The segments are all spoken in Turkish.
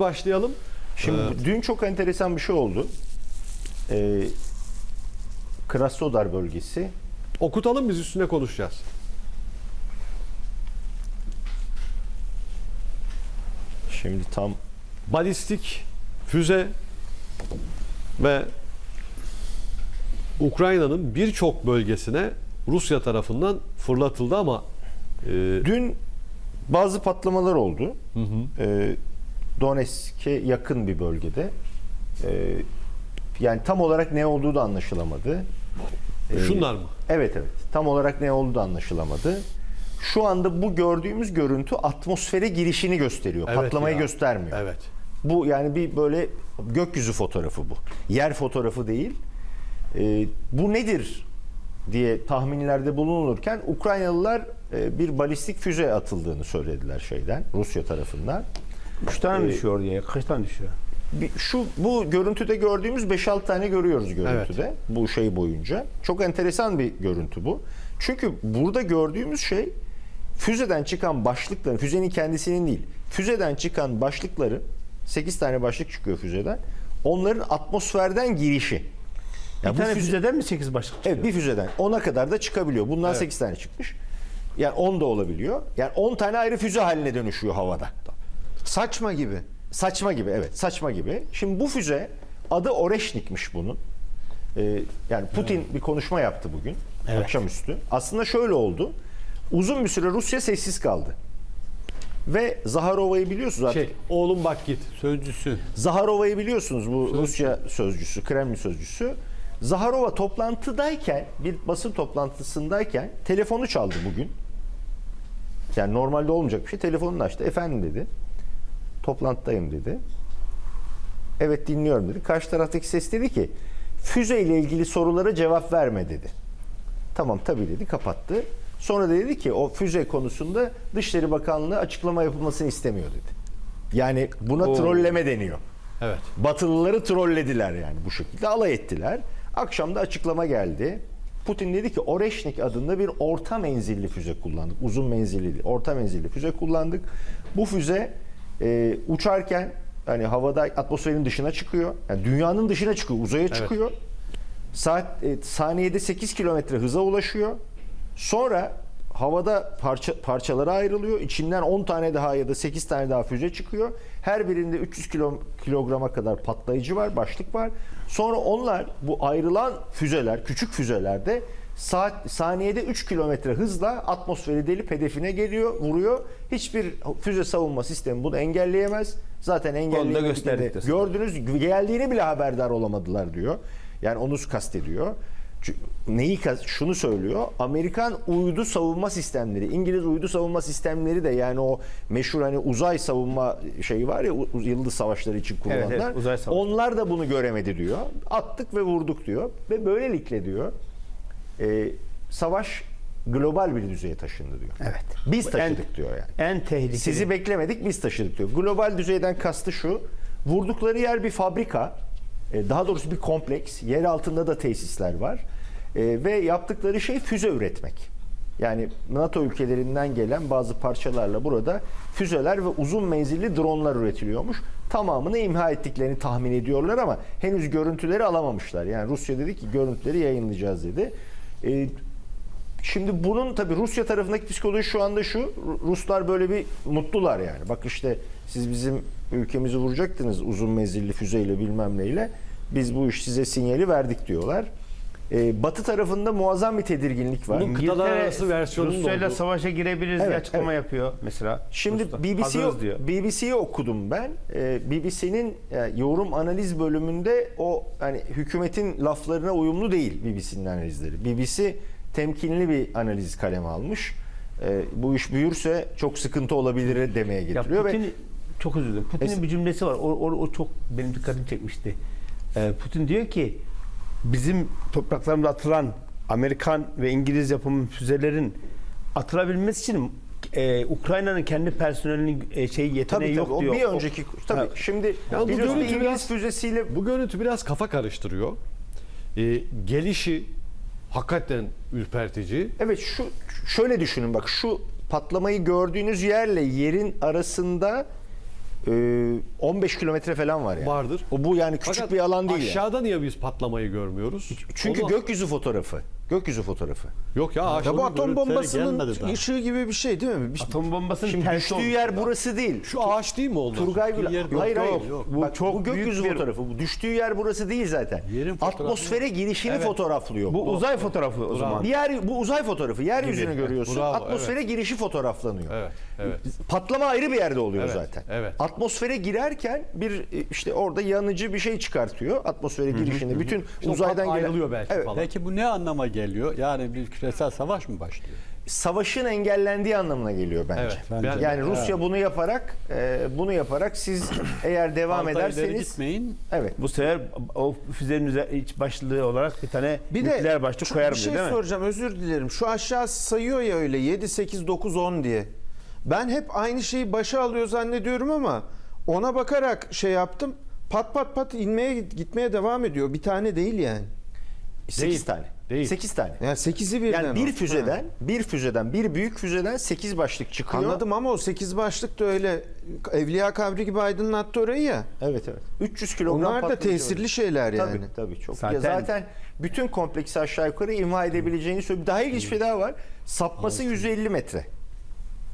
başlayalım. Şimdi dün çok enteresan bir şey oldu. Ee, Krasnodar bölgesi. Okutalım biz üstüne konuşacağız. Şimdi tam Balistik füze ve Ukrayna'nın birçok bölgesine Rusya tarafından fırlatıldı ama e, dün bazı patlamalar oldu. Ee, Donetsk'e yakın bir bölgede. Ee, yani tam olarak ne olduğu da anlaşılamadı. Ee, şunlar mı? Evet evet. Tam olarak ne olduğu da anlaşılamadı. Şu anda bu gördüğümüz görüntü atmosfere girişini gösteriyor. Evet Patlamayı ya. göstermiyor. Evet. Bu yani bir böyle gökyüzü fotoğrafı bu. Yer fotoğrafı değil. Ee, bu nedir diye tahminlerde bulunulurken Ukraynalılar e, bir balistik füze atıldığını söylediler şeyden Rusya tarafından. Üç tane Ee, düşüyor oraya? Kaç tane düşüyor? Bir- şu bu görüntüde gördüğümüz 5-6 tane görüyoruz görüntüde bu şey boyunca. Çok enteresan bir görüntü bu. Çünkü burada gördüğümüz şey füzeden çıkan başlıkların, füzenin kendisinin değil, füzeden çıkan başlıkları 8 tane başlık çıkıyor füzeden. Onların atmosferden girişi. Ya bir bu tane füze- füzeden mi 8 başlık çıkıyor? Evet bir füzeden 10'a kadar da çıkabiliyor. Bundan Evet. 8 tane çıkmış. Yani 10 da olabiliyor. Yani 10 tane ayrı füze haline dönüşüyor havada. Saçma gibi. Saçma gibi evet saçma gibi. Şimdi bu füze adı Oreşnik'miş bunun. Ee, yani Putin bir konuşma yaptı bugün Evet. akşamüstü. Aslında şöyle oldu. Uzun bir süre Rusya sessiz kaldı. Ve Zaharova'yı biliyorsunuz artık. Şey, oğlum bak git sözcüsü. Zaharova'yı biliyorsunuz bu Rusya sözcüsü, Kremlin sözcüsü. Zaharova toplantıdayken, bir basın toplantısındayken telefonu çaldı bugün. Yani normalde olmayacak bir şey. Telefonunu açtı. Efendim dedi. Toplantıdayım dedi. Evet dinliyorum dedi. Karşı taraftaki ses dedi ki füze ile ilgili sorulara cevap verme dedi. Tamam tabii dedi kapattı. Sonra da dedi ki o füze konusunda Dışişleri Bakanlığı açıklama yapılmasını istemiyor dedi. Yani buna Oo. trolleme deniyor. Evet. Batılıları trollediler yani bu şekilde alay ettiler. Akşam da açıklama geldi. Putin dedi ki Oreşnik adında bir orta menzilli füze kullandık. Uzun menzilli değil, orta menzilli füze kullandık. Bu füze e, uçarken hani havada atmosferin dışına çıkıyor. Yani dünyanın dışına çıkıyor, uzaya çıkıyor. Saat e, saniyede 8 kilometre hıza ulaşıyor. Sonra havada parça, parçalara ayrılıyor. İçinden 10 tane daha ya da 8 tane daha füze çıkıyor. Her birinde 300 kilo, kilograma kadar patlayıcı var, başlık var. Sonra onlar bu ayrılan füzeler, küçük füzelerde saat saniyede 3 kilometre hızla atmosferi delip hedefine geliyor, vuruyor. Hiçbir füze savunma sistemi bunu engelleyemez. Zaten sana. gördünüz geldiğini bile haberdar olamadılar diyor. Yani onu kastediyor. Neyi şunu söylüyor. Amerikan uydu savunma sistemleri, İngiliz uydu savunma sistemleri de yani o meşhur hani uzay savunma şeyi var ya yıldız savaşları için Evet, kullanılan. evet, uzay savaşı. onlar da bunu göremedi diyor. Attık ve vurduk diyor ve böylelikle diyor e, savaş global bir düzeye taşındı diyor. Evet. Biz taşıdık en- diyor yani. En tehlikeli. Sizi beklemedik biz taşıdık diyor. Global düzeyden kastı şu. Vurdukları yer bir fabrika. e, Daha doğrusu bir kompleks. Yer altında da tesisler var. E, Ve yaptıkları şey füze üretmek. Yani NATO ülkelerinden gelen bazı parçalarla burada füzeler ve uzun menzilli dronlar üretiliyormuş. Tamamını imha ettiklerini tahmin ediyorlar ama henüz görüntüleri alamamışlar. Yani Rusya dedi ki görüntüleri yayınlayacağız dedi. E, Şimdi bunun tabii Rusya tarafındaki psikoloji şu anda şu. Ru- Ruslar böyle bir mutlular yani. Bak işte siz bizim ülkemizi vuracaktınız uzun menzilli füzeyle bilmem neyle. Biz bu iş size sinyali verdik diyorlar. Ee, batı tarafında muazzam bir tedirginlik var. Bunun kıtalar arası versiyonun da Rusya'yla oldu. savaşa girebiliriz Evet, diye açıklama evet. yapıyor mesela. Şimdi Hazırız diyor. BBC'yi okudum ben. Ee, BBC'nin e, yorum analiz bölümünde o hani hükümetin laflarına uyumlu değil BBC'nin analizleri. BBC temkinli bir analiz kaleme almış. Ee, bu iş büyürse çok sıkıntı olabilir demeye Ya getiriyor ve Putin, çok özür dilerim. Putin'in Es- bir cümlesi var. O, o, o çok benim dikkatimi çekmişti. Ee, Putin diyor ki bizim topraklarımıza atılan Amerikan ve İngiliz yapımı füzelerin atılabilmesi için e, Ukrayna'nın kendi personelinin e, şey tabii yeteneği tabii yok o diyor. bir önceki tabii Ha, şimdi Ya bu görüntü İngiliz biraz- füzesiyle Bu görüntü biraz kafa karıştırıyor. Ee, gelişi hakikaten ürpertici. Evet şu şöyle düşünün bak şu patlamayı gördüğünüz yerle yerin arasında e, 15 kilometre falan var yani. Vardır. O bu yani küçük Fakat bir alan değil. Aşağıda niye biz patlamayı görmüyoruz? Çünkü Onu- gökyüzü fotoğrafı. Gökyüzü fotoğrafı. yok ya ağaçta Ya bu atom bombasının ışığı gibi bir şey değil mi? Bir- Atom bombasının Şimdi düştüğü olmuş. yer burası değil. Şu ağaç değil mi onlar? Turgay Gül. Hayır yok, hayır. yok. Bu, Bak, çok bu gökyüzü büyük bir- fotoğrafı. Bu düştüğü yer burası değil zaten. Yerin Atmosfere girişini Evet. fotoğraflıyor. Bu uzay fotoğrafı o zaman. Bir yer bu uzay fotoğrafı. Yeryüzünü görüyorsun. Bravo, atmosfere girişi fotoğraflanıyor. Evet, evet. Patlama ayrı bir yerde oluyor Evet, zaten. evet. Atmosfere girerken bir işte orada yanıcı bir şey çıkartıyor atmosfere girişinde. Bütün uzaydan gelen ayrılıyor belki Evet. falan. Peki bu ne anlama geliyor? Yani bir küresel savaş mı başlıyor? Savaşın engellendiği anlamına geliyor bence. Evet, bence ben- de. Yani Rusya bunu yaparak e, bunu yaparak siz eğer devam ileri ederseniz gitmeyin. evet Bu sefer o füzenin üze- iç başlığı olarak bir tane Bir de nükleer başlık şu- koyarım bir şey değil mi? soracağım özür dilerim. Şu aşağı sayıyor ya öyle 7 8 9 10 diye. Ben hep aynı şeyi başa alıyor zannediyorum ama ona bakarak şey yaptım. Pat pat pat inmeye gitmeye devam ediyor. Bir tane değil yani. 8 tane. Değil. 8 tane. Yani 8'i birden. Yani bir füzeden, Ha. bir füzeden, bir büyük füzeden 8 başlık çıkıyor. Anladım ama o 8 başlık da öyle Evliya Kabri gibi aydınlattı orayı ya. Evet evet. 300 kilogram Onlar da patlayıcı var. tesirli şeyler yani. Tabii tabii çok. Zaten- ya zaten bütün kompleksi aşağı yukarı imha edebileceğini söylüyor. Daha ilginç bir daha var. Sapması 150 metre.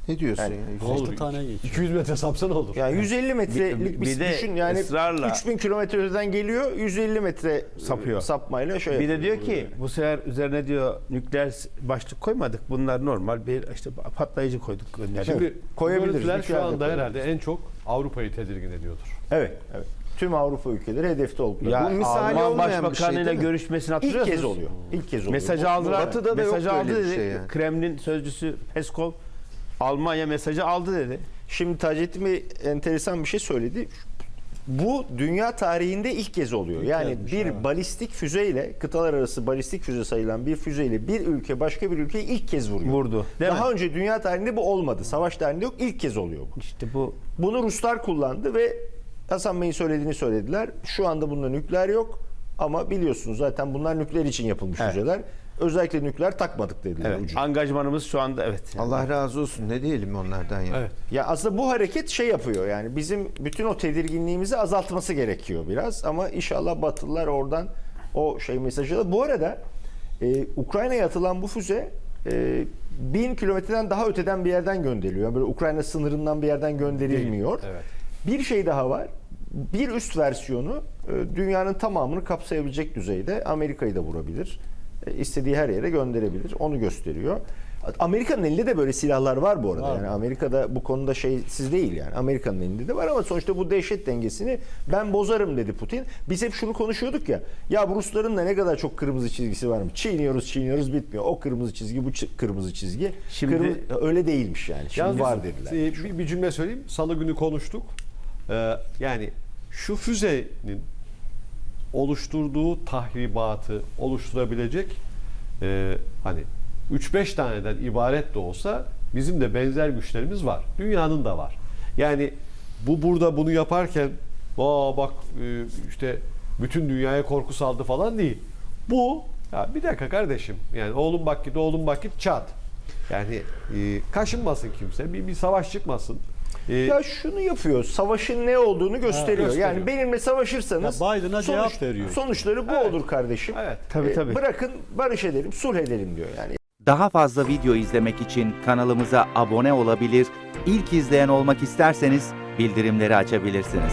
Ne diyorsun Yani- ya? 6 tane geçiyor. 200 metre sapsa ne olur? Yani 150 metrelik Bir- bir, bir de düşün yani ısrarla- 3000 kilometre öteden geliyor 150 metre Sapıyor. sapmayla şöyle. Bir de diyor ki bu sefer üzerine diyor nükleer başlık koymadık. Bunlar normal bir işte patlayıcı koyduk gönderdik. Şimdi koyabiliriz, şu anda herhalde en çok Avrupa'yı tedirgin ediyordur. Evet evet. Tüm Avrupa ülkeleri hedefte oldukları. Ya Bu misali Alman şey Başbakanıyla mi? görüşmesini ilk hatırlıyor kez oluyor. İlk kez oluyor. Mesajı aldılar. Batı'da da yok mesajı aldı dedi. şey yani. Kremlin sözcüsü Peskov Almanya mesajı aldı dedi. Şimdi Taceddin Bey enteresan bir şey söyledi. Bu dünya tarihinde ilk kez oluyor. yani kezmiş, bir evet. balistik füzeyle, kıtalar arası balistik füze sayılan bir füzeyle bir ülke başka bir ülkeyi ilk kez vuruyor. Vurdu, değil Daha mi? önce dünya tarihinde bu olmadı. Savaş tarihinde yok. İlk kez oluyor bu. İşte bu Bunu Ruslar kullandı ve Hasan Bey'in söylediğini söylediler. Şu anda bunda nükleer yok ama biliyorsunuz zaten bunlar nükleer için yapılmış Evet. füzeler. Özellikle nükleer takmadık dediler evet, ucu. angajmanımız şu anda evet. Allah razı olsun. Ne diyelim onlardan ya. Evet. Ya aslında bu hareket şey yapıyor yani bizim bütün o tedirginliğimizi azaltması gerekiyor biraz ama inşallah Batılılar oradan o şey mesajı alır. Bu arada e, Ukrayna'ya atılan bu füze e, bin kilometreden daha öteden bir yerden gönderiliyor. Yani böyle Ukrayna sınırından bir yerden gönderilmiyor. Değil, evet. Bir şey daha var. Bir üst versiyonu e, dünyanın tamamını kapsayabilecek düzeyde Amerika'yı da vurabilir. İstediği her yere gönderebilir. Onu gösteriyor. Amerika'nın elinde de böyle silahlar var bu arada. Var. Yani Amerika'da bu konuda şeysiz değil yani. Amerika'nın elinde de var ama sonuçta bu dehşet dengesini ben bozarım dedi Putin. Biz hep şunu konuşuyorduk ya. Ya bu Rusların da ne kadar çok kırmızı çizgisi var mı? Çiğniyoruz, çiğniyoruz bitmiyor. O kırmızı çizgi, bu kırmızı çizgi. Şimdi- Kırmızı- öyle değilmiş yani. Şimdi Yalnız var dediler. e, bir, bir cümle söyleyeyim. Salı günü konuştuk. Ee, yani şu füzenin oluşturduğu tahribatı oluşturabilecek e, hani 3-5 taneden ibaret de olsa bizim de benzer güçlerimiz var. Dünyanın da var. Yani bu burada bunu yaparken Aa bak e, işte bütün dünyaya korku saldı falan değil. Bu ya bir dakika kardeşim yani oğlum bak git oğlum bak git çat. Yani e, kaşınmasın kimse bir, bir savaş çıkmasın. E, Ya şunu yapıyor. Savaşın ne olduğunu gösteriyor. gösteriyor. Yani benimle savaşırsanız Ya Biden'a cevap veriyor. Sonuçları bu Evet. olur kardeşim. Evet. Tabii, E, tabii. Bırakın barış edelim, sulh edelim diyor. Yani Daha fazla video izlemek için kanalımıza abone olabilir, ilk izleyen olmak isterseniz bildirimleri açabilirsiniz.